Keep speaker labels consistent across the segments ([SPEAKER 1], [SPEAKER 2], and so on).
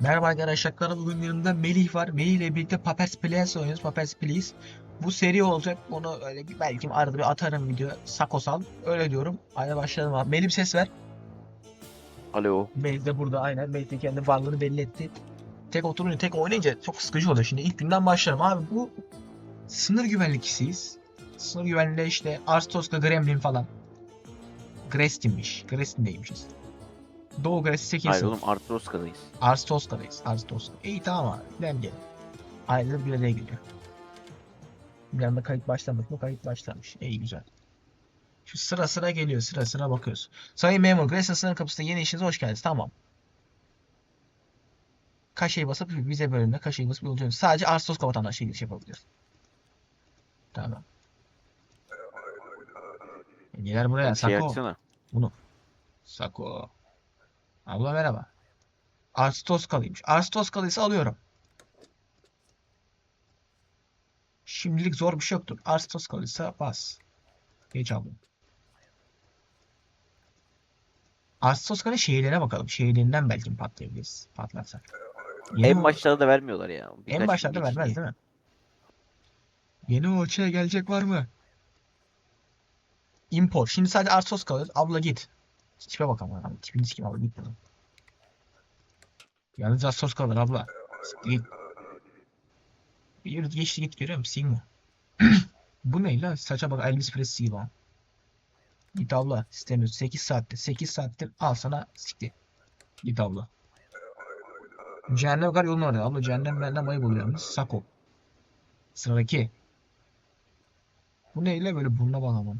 [SPEAKER 1] Merhaba arkadaşlar. Bugün yanımda Melih var. Melih ile birlikte Papers, Please oynuyoruz. Papers, Please. Bu seri olacak. Onu öyle bir- belki arada bir atarım video. Sakosal. Öyle diyorum. Hadi başlayalım abi. Melih ses ver.
[SPEAKER 2] Alo.
[SPEAKER 1] Melih de burada aynen. Melih de kendi varlığını belli etti. Tek oturunca tek oynayınca çok sıkıcı oluyor. Şimdi ilk günden başlayalım abi. Bu sınır güvenlikçisiyiz. Sınır güvenliği işte Arstos'la Gremlin falan. Grestin'miş. Grestin'deymişiz. Doğu Grestin 8
[SPEAKER 2] Hayır
[SPEAKER 1] sınıf.
[SPEAKER 2] oğlum Artroska'dayız.
[SPEAKER 1] Arstoska'dayız. Arstoska. İyi tamam abi. Gidelim gelin. Aileler bir araya geliyor. Bir anda kayıt başlamış mı? Kayıt başlamış. İyi güzel. Şu sıra sıra geliyor. Sıra sıra bakıyoruz. Sayın memur, Grayson sınır kapısında yeni işinize hoş geldiniz. Tamam. Kaşeyi basıp vize bölümüne kaşeyi basıp yolculuyoruz. Sadece Arstoska vatandaşı giriş yapabilir. Tamam. E, Neler buraya?
[SPEAKER 2] Şey
[SPEAKER 1] Sako.
[SPEAKER 2] açsana.
[SPEAKER 1] Sako. Abla merhaba. Arstoskalıymış. Arstoskalıysa alıyorum. Şimdilik zor bir şey yoktur. Arstoskalıysa bas. Geç abla. Arstoskalı şehirlere bakalım. Şehirlerinden belki patlayabiliriz. Patlarsak. Yeni
[SPEAKER 2] En başlarda da vermiyorlar ya.
[SPEAKER 1] en
[SPEAKER 2] Birkaç
[SPEAKER 1] başlarda
[SPEAKER 2] gün
[SPEAKER 1] vermez değil mi? Yeni ölçüye gelecek var mı? Import. Şimdi sadece Arsos kalır. Abla git. Tipe bak ama. Abi, tipini sikim abla git buradan. Yalnız Arsos kalır abla. Git. Yürü geçti git görüyor musun? Sigma. Bu ne lan? Saça bak Elvis Presley gibi. Git abla. İstemiyorsun. 8 saatte. 8 saattir al sana sikti. Git abla. Cehennem kar yolun orada. Abla cehennem benden ayıp oluyor yalnız. Sako. Sıradaki. Bu neyle böyle burnuna bağlamam.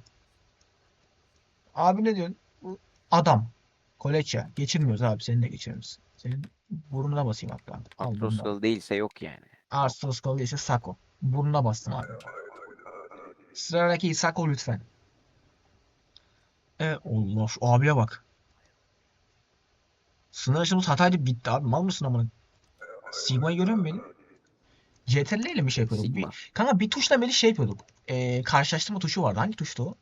[SPEAKER 1] Abi ne diyorsun? Bu adam. Koleçya. Geçirmiyoruz abi. Senin de geçiririz. Senin burnuna basayım hatta. Al.
[SPEAKER 2] Artroskalı değilse yok yani.
[SPEAKER 1] Kalı ise Sako. Burnuna bastım abi. Sıradaki Sako lütfen. E Allah şu abiye bak. Sınır aşımız hataydı bitti abi. Mal mısın amına? Sigma'yı görüyor musun beni? CTRL ile mi şey yapıyorduk?
[SPEAKER 2] Sigma.
[SPEAKER 1] Bir, kanka bir tuşla beni şey yapıyorduk. E, karşılaştırma tuşu vardı. Hangi tuştu o?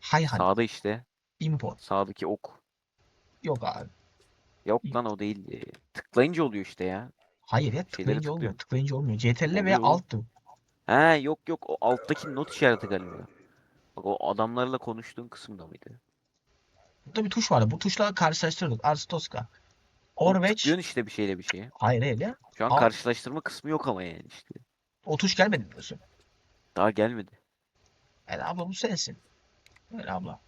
[SPEAKER 1] Hay hay.
[SPEAKER 2] Sağda işte.
[SPEAKER 1] Import.
[SPEAKER 2] Sağdaki ok.
[SPEAKER 1] Yok abi.
[SPEAKER 2] Yok lan o değil. Tıklayınca oluyor işte ya.
[SPEAKER 1] Hayır ya tıklayınca olmuyor. Tıklayınca olmuyor. CTRL ve
[SPEAKER 2] Oluyor. He yok yok o alttaki not işareti galiba. Bak o adamlarla konuştuğun kısımda mıydı?
[SPEAKER 1] Burada bir tuş vardı. Bu tuşla karşılaştırıyorduk. Arstoska.
[SPEAKER 2] Oğlum
[SPEAKER 1] Orveç.
[SPEAKER 2] Tıklıyorsun işte bir şeyle bir şeye.
[SPEAKER 1] Hayır hayır ya.
[SPEAKER 2] Şu an
[SPEAKER 1] Al.
[SPEAKER 2] karşılaştırma kısmı yok ama yani işte.
[SPEAKER 1] O tuş gelmedi diyorsun.
[SPEAKER 2] Daha gelmedi.
[SPEAKER 1] Yani abla bu sensin. Öyle abla.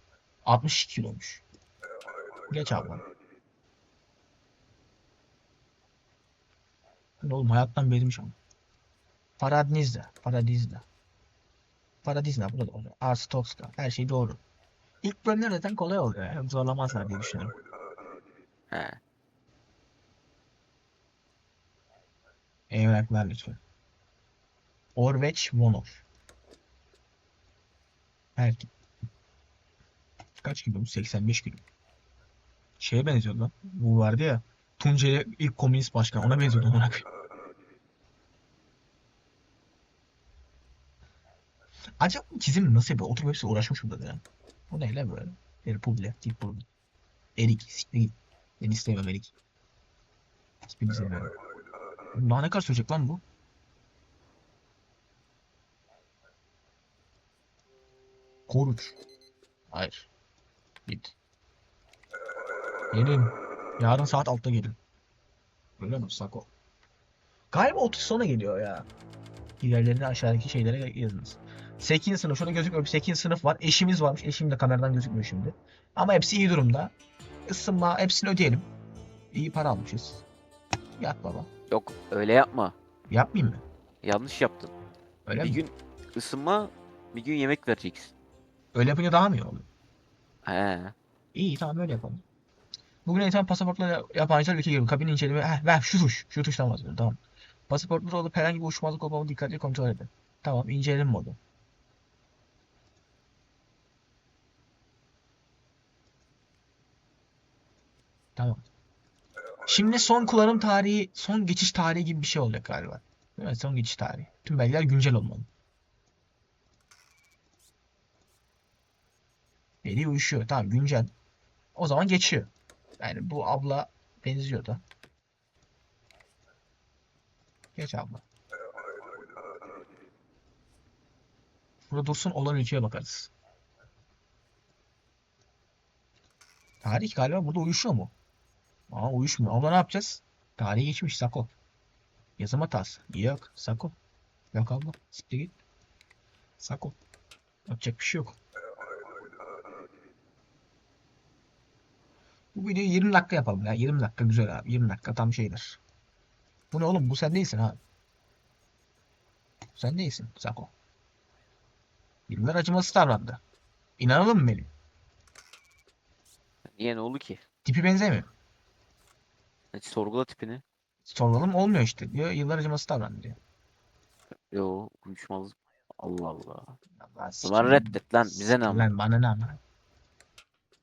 [SPEAKER 1] 62 kiloymuş. Geç abla. Ne oğlum hayattan bezmiş ama. Paradniz'de. Paradiz'de. Paradiz'de burada doğru. Arstokska. Her şey doğru. İlk bölümler zaten kolay oluyor. ya. Zorlamazlar diye düşünüyorum.
[SPEAKER 2] He.
[SPEAKER 1] Evraklar lütfen. Orveç Vonov. Erkek. Kaç kilo bu? 85 kilo. Şeye benziyor lan. Bu vardı ya. Tunceli ilk komünist başkan. Ona benziyordu ona. Acaba çizim nasıl yapıyor? Oturup hepsi uğraşmış burada ya. Bu ne lan böyle? Republik, Republik. Erik, siktir git. Ben istemem Erik. Hiçbirini sevmiyorum. Daha ne kadar sürecek lan bu? Koruç. Hayır. Git. Gelin. Yarın saat 6'da gelin. Öyle mi Sako? Galiba 30 sona geliyor ya. İlerlerine aşağıdaki şeylere yazınız. 8. sınıf. Şurada gözükmüyor. Bir 8. sınıf var. Eşimiz varmış. Eşim de kameradan gözükmüyor şimdi. Ama hepsi iyi durumda. Isınma hepsini ödeyelim. İyi para almışız. Yat baba.
[SPEAKER 2] Yok öyle yapma.
[SPEAKER 1] Yapmayayım mı?
[SPEAKER 2] Yanlış yaptın.
[SPEAKER 1] Öyle
[SPEAKER 2] bir
[SPEAKER 1] mi?
[SPEAKER 2] gün ısınma, bir gün yemek vereceksin.
[SPEAKER 1] Öyle yapınca daha mı iyi oluyor?
[SPEAKER 2] He.
[SPEAKER 1] İyi tamam öyle yapalım. Bugün eğitim pasaportla yabancılar ülke giriyor. Kabin inceleme. Heh, ver şu tuş. Şu tuştan bahsediyorum. Tamam. Pasaportları olup herhangi bir uçmazlık olmamı dikkatli kontrol edin. Tamam incelelim modu. Tamam. Şimdi son kullanım tarihi, son geçiş tarihi gibi bir şey olacak galiba. Evet son geçiş tarihi. Tüm belgeler güncel olmalı. Veri uyuşuyor. Tamam güncel. O zaman geçiyor. Yani bu abla benziyor da. Geç abla. Burada dursun olan ülkeye bakarız. Tarih galiba burada uyuşuyor mu? Aa uyuşmuyor. Abla ne yapacağız? Tarihi geçmiş Sako. Yazım hatası. Yok Sako. Yok abla. Siktir git. Sako. Yapacak bir şey yok. Bu videoyu 20 dakika yapalım ya. 20 dakika güzel abi. 20 dakika tam şeydir. Bu ne oğlum? Bu sen değilsin abi. Sen değilsin Sako. Yıllar acımasız davrandı. İnanalım mı benim?
[SPEAKER 2] Niye ne oldu ki?
[SPEAKER 1] Tipi benzemiyor.
[SPEAKER 2] Hiç sorgula tipini.
[SPEAKER 1] Soralım olmuyor işte diyor. Yıllar acımasız davrandı diyor.
[SPEAKER 2] Yo uyuşmaz. Allah Allah.
[SPEAKER 1] Allah
[SPEAKER 2] Ulan reddet lan bize ne ama.
[SPEAKER 1] Lan bana ne ama.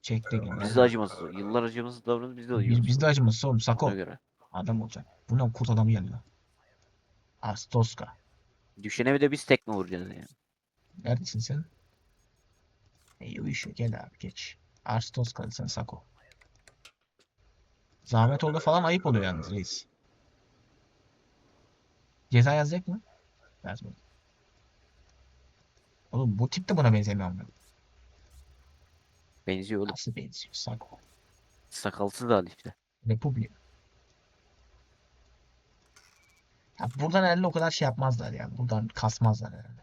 [SPEAKER 1] Çekti gene.
[SPEAKER 2] Biz de acımasız. Yıllar acımasız davranır biz de
[SPEAKER 1] Biz,
[SPEAKER 2] acıyoruz.
[SPEAKER 1] biz de acımasız oğlum. Sako.
[SPEAKER 2] Ona göre.
[SPEAKER 1] Adam olacak. Bu ne kurt adamı geldi lan. Astoska.
[SPEAKER 2] Düşene bir de biz tekme vuracağız yani.
[SPEAKER 1] Neredesin sen? İyi uyuşuyor. Gel abi geç. Astoska sen Sako. Zahmet oldu falan ayıp oluyor yalnız reis. Ceza yazacak mı? Yazmadı. Oğlum bu tip de buna benzemiyor ama.
[SPEAKER 2] Benziyor oğlum.
[SPEAKER 1] Nasıl benziyor Sako?
[SPEAKER 2] Sakalsız da işte.
[SPEAKER 1] Republik. Ya buradan herhalde o kadar şey yapmazlar ya. Buradan kasmazlar herhalde.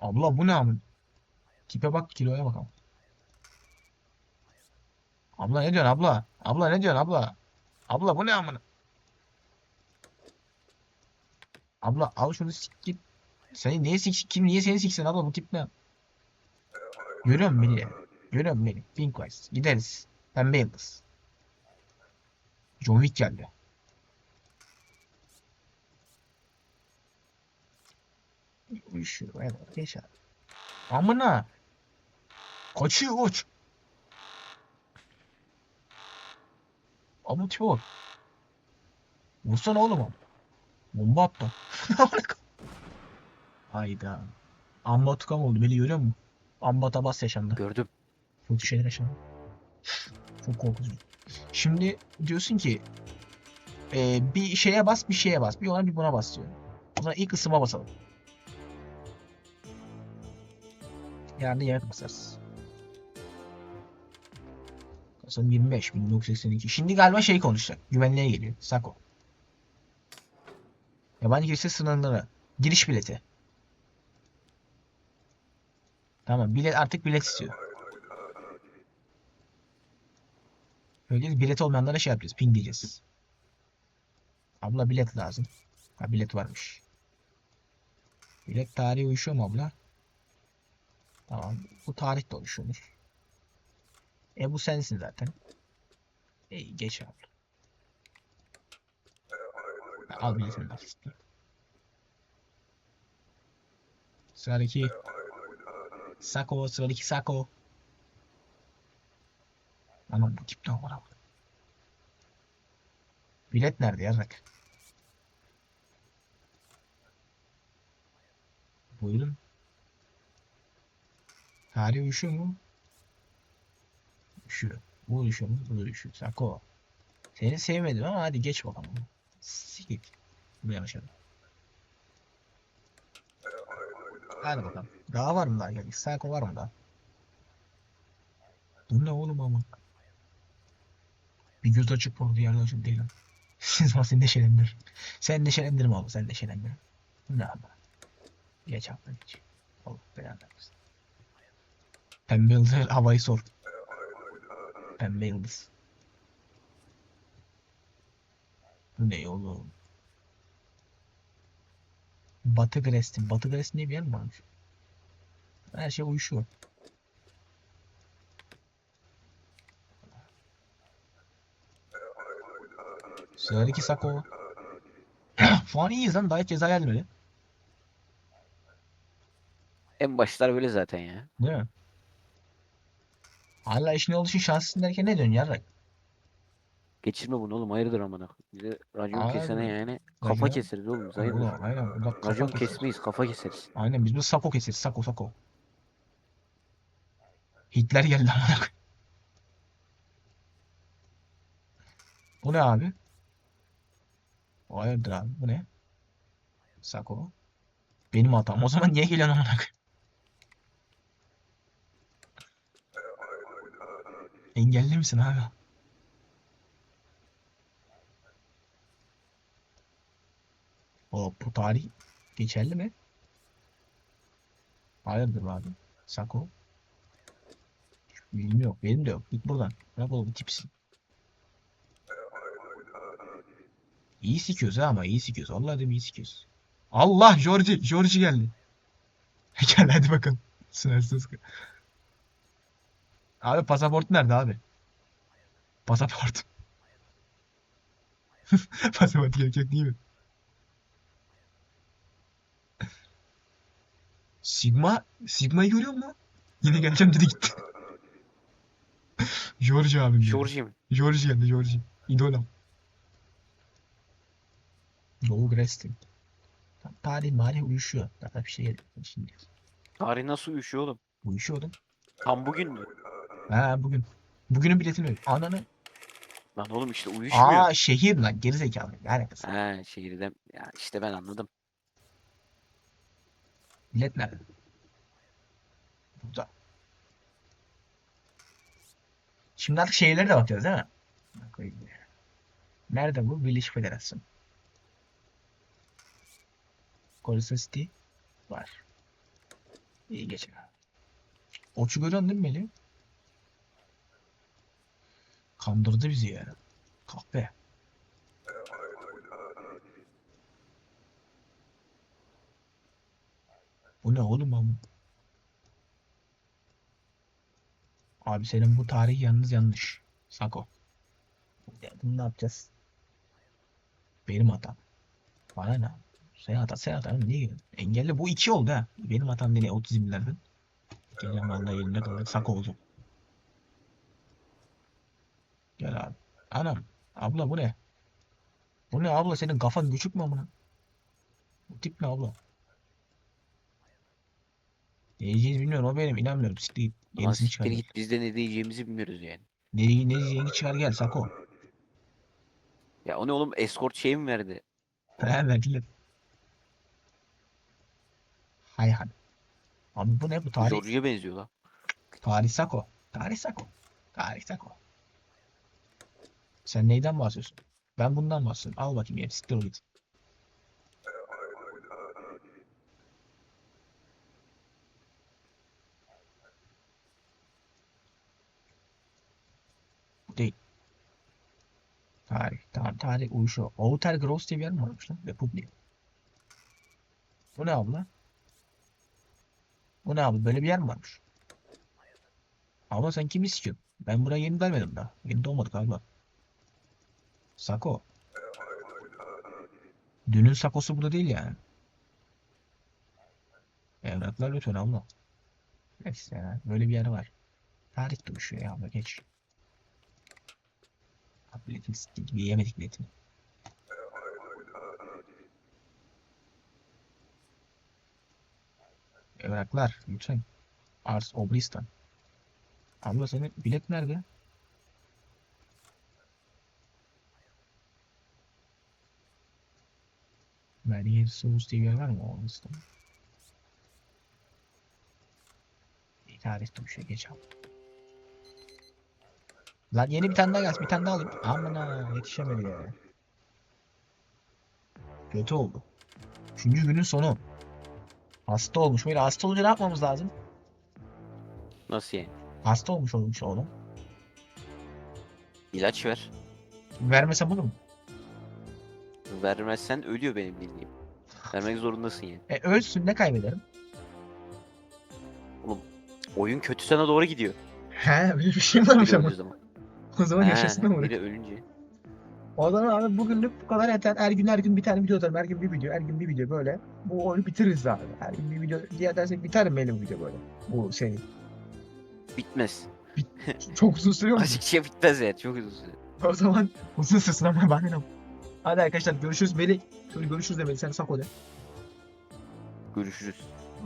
[SPEAKER 1] Abla bu ne amın? Tipe bak kiloya bakalım. Abla ne diyorsun abla? Abla ne diyorsun abla? Abla bu ne amına? Abla al şunu sik git. Seni niye sik kim niye seni siksin abla bu tip ne? Görüyor musun beni? Görüyor musun beni? Pinkwise. Gideriz. Pembe yıldız. John Wick geldi. Uyuşuyor. Evet, geç abi. Amına. Kaçıyor uç. Abi tipe bak. Vursana oğlum. Bomba attı. Hayda. Amba tukam oldu. Beni görüyor musun? Amba tabas yaşandı.
[SPEAKER 2] Gördüm.
[SPEAKER 1] Kötü şeyler yaşandı. Çok korkutucu. Şimdi diyorsun ki e, bir şeye bas bir şeye bas. Bir ona bir buna bas diyor. O zaman ilk ısıma basalım. Yani yer basarız. Kasım 25 1982. Şimdi galiba şey konuşacak. Güvenliğe geliyor. Sako. Yabancı girişte sınırları. Giriş bileti. Tamam bilet artık bilet istiyor. Öyle bilet olmayanlara şey yapacağız. Ping diyeceğiz. Abla bilet lazım. Ha bilet varmış. Bilet tarihi uyuşuyor mu abla? Tamam. Bu tarih de oluşuyormuş. E bu sensin zaten. İyi geç abla. Ha, Al biletini de al. Sıradaki Sako sıradaki Sako. Anam bu tip ne var? Bilet nerede yarrak? Buyurun. Tarih uyuşuyor mu? Uyuşuyor. Bu uyuşuyor mu? Bu uyuşuyor. Sako. Seni sevmedim ama hadi geç bakalım. Sikik. Bu yanlış adam. Hadi bakalım. Daha var mı daha? Yani Sako var mı daha? Bu ne oğlum ama? Bir göz açık bu diğer açık değil. Siz var seni neşelendir. Sen neşelendirme oğlum sen neşelendir. Ne abi? Geç abi geç. Allah belanı versin. Pembe yıldız havayı sor. Pembe yıldız. Bu ne oğlum? Batı Grestin. Batı Grestin diye bir yer mi varmış? Her şey uyuşuyor. Sıradaki Sako. Şu an iyiyiz lan. Daha hiç ceza gelmedi.
[SPEAKER 2] En başlar böyle zaten ya.
[SPEAKER 1] Değil mi? Hala işin olduğu için şanslısın derken ne diyorsun yarrak?
[SPEAKER 2] Geçirme bunu oğlum hayırdır amına. Bize racon
[SPEAKER 1] Abi,
[SPEAKER 2] kesene yani kafa
[SPEAKER 1] racon-
[SPEAKER 2] keseriz oğlum biz
[SPEAKER 1] Aynen,
[SPEAKER 2] hayırdır.
[SPEAKER 1] aynen. Burada kafa
[SPEAKER 2] Racon
[SPEAKER 1] keseriz.
[SPEAKER 2] kesmeyiz kafa keseriz.
[SPEAKER 1] Aynen biz bu Sako keseriz. Sako Sako. Hitler geldi amına koyayım. Bu ne abi? Hayırdır abi bu ne? Sako. Benim hatam. O zaman niye geliyorsun amına koyayım? Engelli misin abi? O bu tarih geçerli mi? Hayırdır abi? Sako. Bilmiyorum yok. Benim de yok. Git buradan. Bırak oğlum tipsin. İyi sikiyoruz ha ama iyi sikiyoruz. Vallahi dedim iyi sikiyoruz. Allah Georgie. Georgie geldi. Gel hadi bakalım. Sınırsız. Abi pasaport nerede abi? Pasaport. Pasaport gerekecek değil mi? Sigma, Sigma'yı görüyor musun? Yine geleceğim dedi gitti. George abim geldi.
[SPEAKER 2] Georgie mi?
[SPEAKER 1] George geldi George. İdolam. Doğu Wrestling. Tarih marih uyuşuyor. Daha bir şey geldi şimdi.
[SPEAKER 2] Tarih nasıl uyuşuyor oğlum?
[SPEAKER 1] Uyuşuyor oğlum.
[SPEAKER 2] Tam bugün mü?
[SPEAKER 1] Ha bugün. Bugünün biletini ver. Ananı.
[SPEAKER 2] Lan oğlum işte uyuşmuyor.
[SPEAKER 1] Aa şehir lan gerizekalı. Ne alakası? var?
[SPEAKER 2] He şehirde. Ya işte ben anladım.
[SPEAKER 1] Bilet nerede? Burada. Şimdi artık şehirlere de bakacağız değil mi? Nerede bu? Birleşik Federasyon. Golden City var. İyi abi. Oçu görüyorsun değil mi Melih? Kandırdı bizi ya. Kahpe. Bu ne oğlum ama? Abi senin bu tarih yalnız yanlış. Sako. Ya bunu ne yapacağız? Benim hatam. Bana ne? Sen hata, sen hata. Niye geldin? Engelli bu iki oldu ha. Benim hatam değil otizmlerden. Geleceğim vallahi elimde kalır. Sako olacak. Gel abi. Anam. Abla bu ne? Bu ne abla senin kafan küçük mü amına? Bu tip ne abla? Ne diyeceğini bilmiyorum o benim inanmıyorum. Siktir git.
[SPEAKER 2] Ama
[SPEAKER 1] Yenisini çıkar.
[SPEAKER 2] siktir git biz de ne diyeceğimizi bilmiyoruz yani.
[SPEAKER 1] Ne, ne diyeceğini çıkar gel Sako.
[SPEAKER 2] Ya o ne oğlum escort şey mi verdi?
[SPEAKER 1] He verdiler. Hay hay. Abi bu ne bu tarih?
[SPEAKER 2] Georgie'ye benziyor lan.
[SPEAKER 1] Tarih Sako. Tarih Sako. Tarih Sako. Sen neyden bahsediyorsun? Ben bundan bahsediyorum. Al bakayım yeri siktir ol git. Değil. Tarih. Tamam tarih uyuşuyor. Outer Gross diye bir yer mi varmış lan? Republic. Bu ne abla? Bu ne abla? Böyle bir yer mi varmış? Abla sen kimi sikiyorsun? Ben buraya yeni gelmedim daha. Yeni doğmadık abla. Sako. Dünün sakosu burada değil yani. Evraklar lütfen abla. Neyse ya. Böyle bir yer var. Tarih duruşuyor ya abla geç. Biletim siktir gibi yemedik biletini. Evraklar lütfen. Ars Obristan. Abla senin bilet nerede? Meryem Soğuz diye bir yer var mı o listede? İyi tarihte bir şey geç abi. Lan yeni bir tane daha gelsin. Bir tane daha alayım. Aman ha yetişemedi ya. Kötü oldu. Üçüncü günün sonu. Hasta olmuş. Böyle hasta olunca ne yapmamız lazım?
[SPEAKER 2] Nasıl yani?
[SPEAKER 1] Hasta olmuş olmuş oğlum.
[SPEAKER 2] İlaç ver.
[SPEAKER 1] Vermesem olur mu?
[SPEAKER 2] Vermezsen ölüyor benim bildiğim. Vermek zorundasın yani.
[SPEAKER 1] E ölsün ne kaybederim?
[SPEAKER 2] Oyun kötü sana doğru gidiyor.
[SPEAKER 1] He bir şey varmış
[SPEAKER 2] Biri
[SPEAKER 1] ama. O zaman
[SPEAKER 2] He,
[SPEAKER 1] yaşasın ama.
[SPEAKER 2] biri ölünce.
[SPEAKER 1] O zaman abi bugünlük bu kadar yeter. Her gün her gün bir tane video atarım. Her gün bir video, her gün bir video böyle. Bu oyunu bitiririz abi. Her gün bir video diye dersek biter mi benim video böyle? Bu senin.
[SPEAKER 2] Bitmez.
[SPEAKER 1] Çok uzun sürüyor mu?
[SPEAKER 2] Açıkça bitmez yani. Çok uzun süre.
[SPEAKER 1] O zaman uzun sürsün ama ben de Hadi arkadaşlar görüşürüz. Melih. Görüşürüz de Melih. Sen Sako de.
[SPEAKER 2] Görüşürüz.